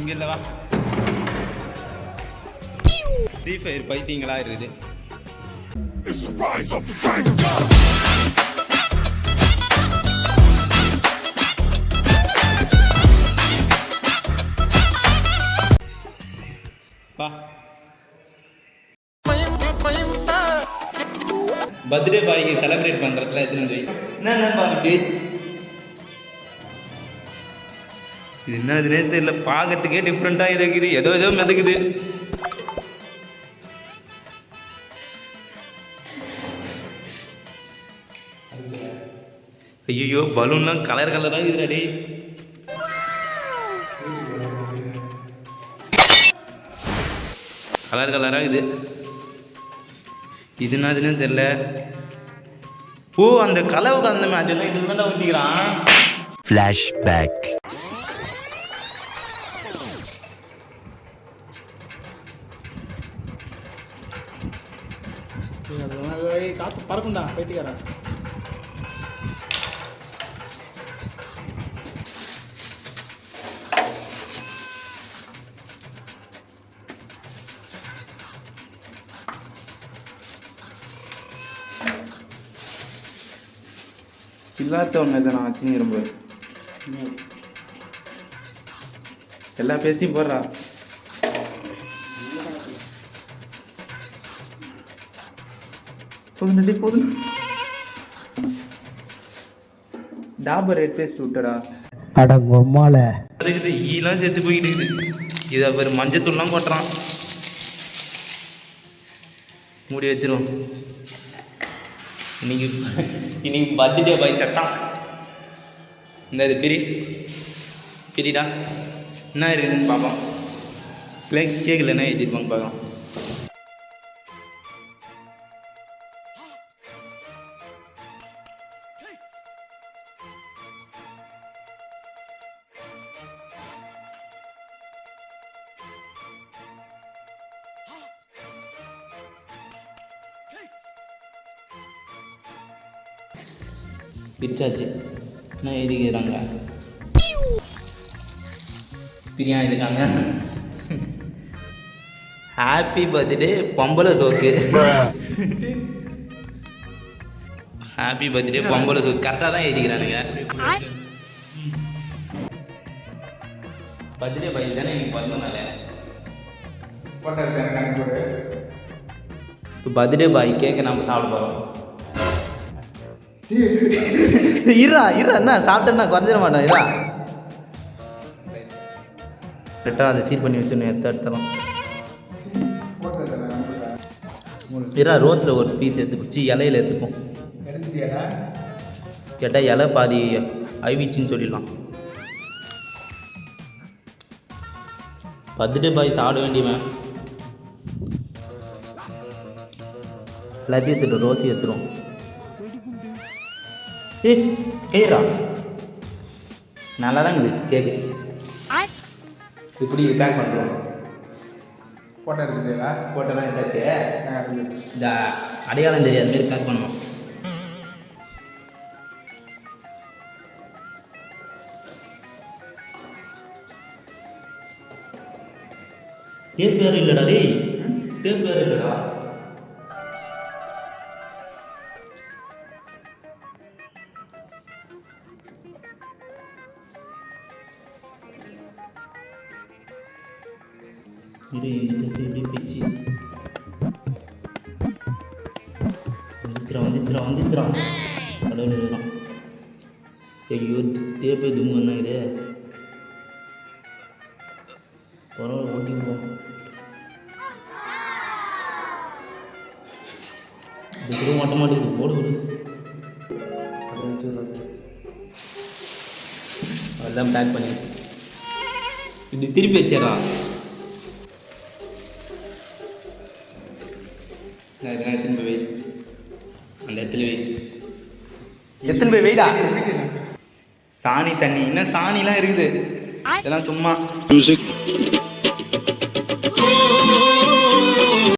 இங்கே இல்லவா free fire பைத்தியங்களா இருக்குது. It's the rise of the dragon. god. பா பர்த்டே பாய்க்கு செலிப்ரேட் பண்ணுறதுல எத்தனை போய் என்ன என்னப்பா இது இது என்னதுனே தெரியல. பார்க்கறதுக்கே டிஃப்ரெண்ட்டாக இது இருக்குது ஏதோ ஏதோ மிதக்குது. ஐயோ பலூன்லாம் கலர் கலராக இருக்குதுடா கலர் கலராக இது இது என்னதுன்னு தெரில ஓ அந்த கலவுக்கு அந்த அதெல்லாம் இதில் தான் ஊற்றிக்கிறான் ஃப்ளாஷ்பேக் ஏய், பறக்கும்டா பைத்தியக்காரா சில்லாத்த ஒன்று இதை நான் வச்சுன்னு ரொம்ப எல்லா பேஸ்டையும் போடுறா. போதும் போதும். டாபர் ரெட் பேஸ்ட் விட்டடா. அடங்கொம்மால அதுக்கு ஈலாம் சேர்த்து போய்கிட்டு இருக்குது இதை பேர் மஞ்சத்தூள்லாம் கொட்டுறான். மூடி வச்சிரும் இன்னைக்கு இன்னைக்கு பர்த்டே பாய் செட்டான் இந்த இது பிரி. பிரிடா. என்ன இருக்குதுன்னு பார்ப்போம் இல்லை கேட்கல என்ன எழுதிருப்பாங்க பார்க்கலாம் பிரிச்சாச்சு என்ன எழுதிக்கிறாங்க பிரியா இருக்காங்க. ஹாப்பி பர்த்டே பொம்பளை சோக்கு. ஹாப்பி பர்த்டே பொம்பளை சோக்கு. கரெக்டாக தான் எழுதிக்கிறானுங்க பர்த்டே பாய் தானே எனக்கு பதினொன்னால இப்போ பர்த்டே பாய் கேக்க நம்ம சாப்பிட போகிறோம் இருறா இருடா என்ன? சாப்பிட்டேன்னா குறைஞ்சிட மாட்டோம். இருடா கரெக்டாக அதை சீர் பண்ணி வச்சிடணும் எத்த இடத்தலாம் இருடா ரோஸில் ஒரு பீஸ் எடுத்துக்கிச்சு இலையில எடுத்துப்போம் கேட்டால் இலை பாதி ஐவிச்சின்னு சொல்லிடலாம். பத்துட்டு பாய் சாப்பிட வேண்டியவன். எல்லாத்தையும் எடுத்துட்டோம் ரோஸி எடுத்துரும் ஏய் கேரா நல்லா தான் இருக்குது கேக்கு இப்படி பேக் பண்ணுறோம் போட்டோ எடுத்துட்டீங்களா ஃபோட்டோலாம் எடுத்தாச்சு. இந்த அடையாளம் தெரியாத மாதிரி பேக் பண்ணுவோம். டேப் பேர் இல்லைடா டேய். டேப் பேர் இல்லைடா. இது இந்த டேப் எப்படி பிச்சு வந்துச்சுரா வந்துச்சுரா வந்துச்சுரா கடவுள் எழுதுறான். ஐயோ போய் தும்மு வந்தாங்க இதே பரவாயில்ல ஓட்டிட்டு போ. இது மாட்ட மாட்டேங்குது போடு விடு அதெல்லாம் பேக் பண்ணி இப்படி திருப்பி வச்சிடறா இதெல்லாம் எடுத்துன்னு போய் வை அந்த இடத்துல வை எத்தனை போய் வெயிடா சாணி தண்ணி இன்னும் சாணிலாம் இருக்குது இதெல்லாம் சும்மா Music.